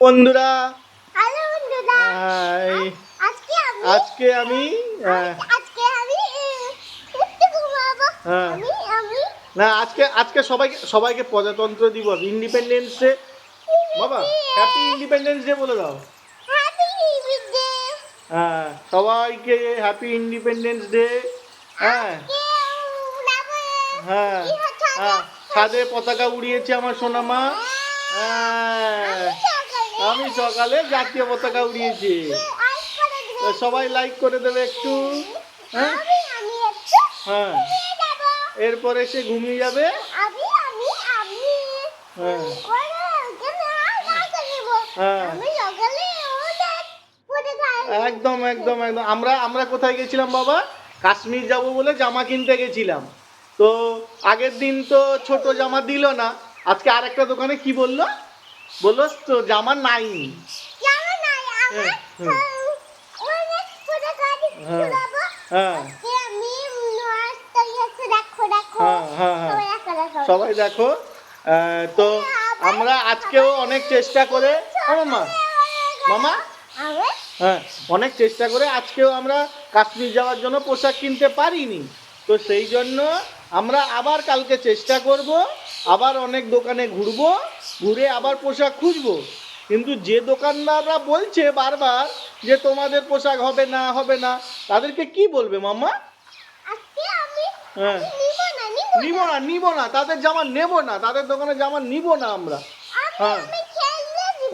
বন্ধুরা। আজকে আমি হ্যাঁ। না আজকে আজকে সবাইকে সবাইকে প্রজাতন্ত্র দিবস ইন্ডিপেন্ডেন্স ডে বাবা হ্যাপি ইন্ডিপেন্ডেন্স ডে বলে দাও। হ্যাঁ সবাইকে হ্যাপি ইন্ডিপেন্ডেন্স ডে হ্যাঁ। হ্যাঁ। হ্যাঁ ছাদে পতাকা উড়িয়েছে আমার সোনামা। হ্যাঁ। আমি সকালে জাতীয় পতাকা উড়িয়েছি। সবাই লাইক করে দেবে একটু। হ্যাঁ? একটু হ্যাঁ। এরপরে সে ঘুমিয়ে যাবে। হ্যাঁ। আর হ্যাঁ। একদম একদম একদম। আমরা আমরা কোথায় গেছিলাম বাবা? কাশ্মীর যাব বলে জামা কিনতে গেছিলাম। তো আগের দিন তো ছোট জামা দিল না। আজকে আরেকটা দোকানে কি বলল? বলল তো জামা নাই। সবাই দেখো তো আমরা আজকেও অনেক চেষ্টা করে হ্যাঁ, মামা? মামা হ্যাঁ অনেক চেষ্টা করে আজকেও আমরা কাশ্মীর যাওয়ার জন্য পোশাক কিনতে পারিনি। তো সেই জন্য আমরা আবার কালকে চেষ্টা করব আবার অনেক দোকানে ঘুরবো ঘুরে আবার পোশাক খুঁজবো। কিন্তু যে দোকানদাররা বলছে বারবার যে তোমাদের পোশাক হবে না হবে না তাদেরকে কি বলবে মাম্মা? হ্যাঁ। নিব না নিব না। তাদের জামা নেব না তাদের দোকানে জামা নিব না আমরা। হ্যাঁ।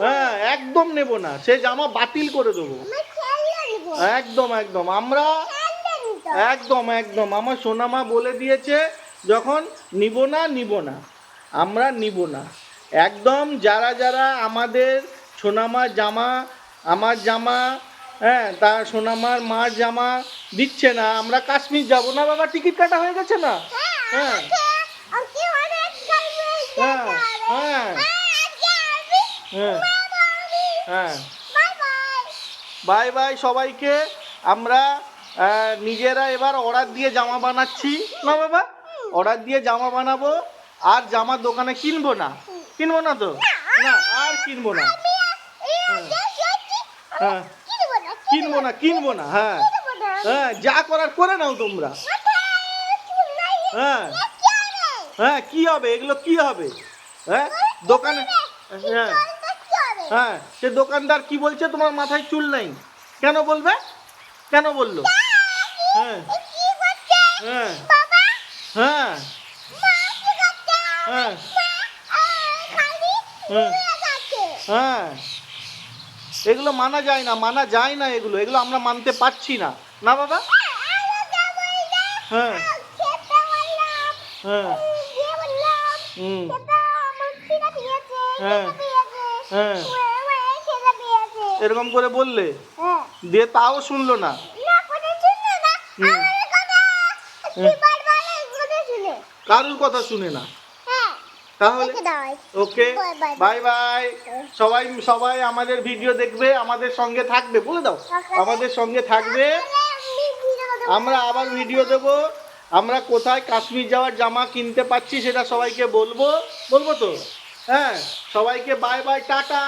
হ্যাঁ একদম নেব না সে জামা বাতিল করে দেবো। একদম একদম আমরা একদম একদম আমার সোনামা বলে দিয়েছে যখন নিব না নিব না। আমরা নিব না। একদম যারা যারা আমাদের সোনামার জামা, আমার জামা হ্যাঁ তা সোনামার মার জামা দিচ্ছে না, আমরা কাশ্মীর যাব না বাবা, টিকিট কাটা হয়ে গেছে না? হ্যাঁ। হ্যাঁ হ্যাঁ। হ্যাঁ। হ্যাঁ বাই বাই সবাইকে, আমরা নিজেরা এবার অর্ডার দিয়ে জামা বানাচ্ছি। না বাবা? অর্ডার দিয়ে জামা বানাবো। আর জামা দোকানে কিনবো না? কিনবো না তো? না। আর কিনবো না। হ্যাঁ। কিনবো না কিনবো না। হ্যাঁ। হ্যাঁ যা করার করে নাও তোমরা। হ্যাঁ। হ্যাঁ কি হবে? এগুলো কি হবে? হ্যাঁ দোকানে হ্যাঁ। হ্যাঁ সে দোকানদার কি বলছে? তোমার মাথায় চুল নেই। কেন বলবে? কেন বলল? হ্যাঁ। হ্যাঁ। হ্যাঁ। হ্যাঁ। হ্যাঁ। হ্যাঁ এগুলো মানা যায় না মানা যায় না এগুলো। এগুলো আমরা মানতে পারছি না। না বাবা? হ্যাঁ। হ্যাঁ। হুম। হ্যাঁ। হ্যাঁ। এরকম করে বললে? দিয়ে তাও শুনলো না। কারুর কথা শুনে না? তাহলে ওকে. বাই বাই সবাই সবাই আমাদের ভিডিও দেখবে আমাদের সঙ্গে থাকবে বলে দাও। আমাদের সঙ্গে থাকবে। আমরা আবার ভিডিও দেব। আমরা কোথায় কাশ্মীর যাওয়ার জামা কিনতে পাচ্ছি সেটা সবাইকে বলব। বলব তো? হ্যাঁ সবাইকে বাই বাই টাটা।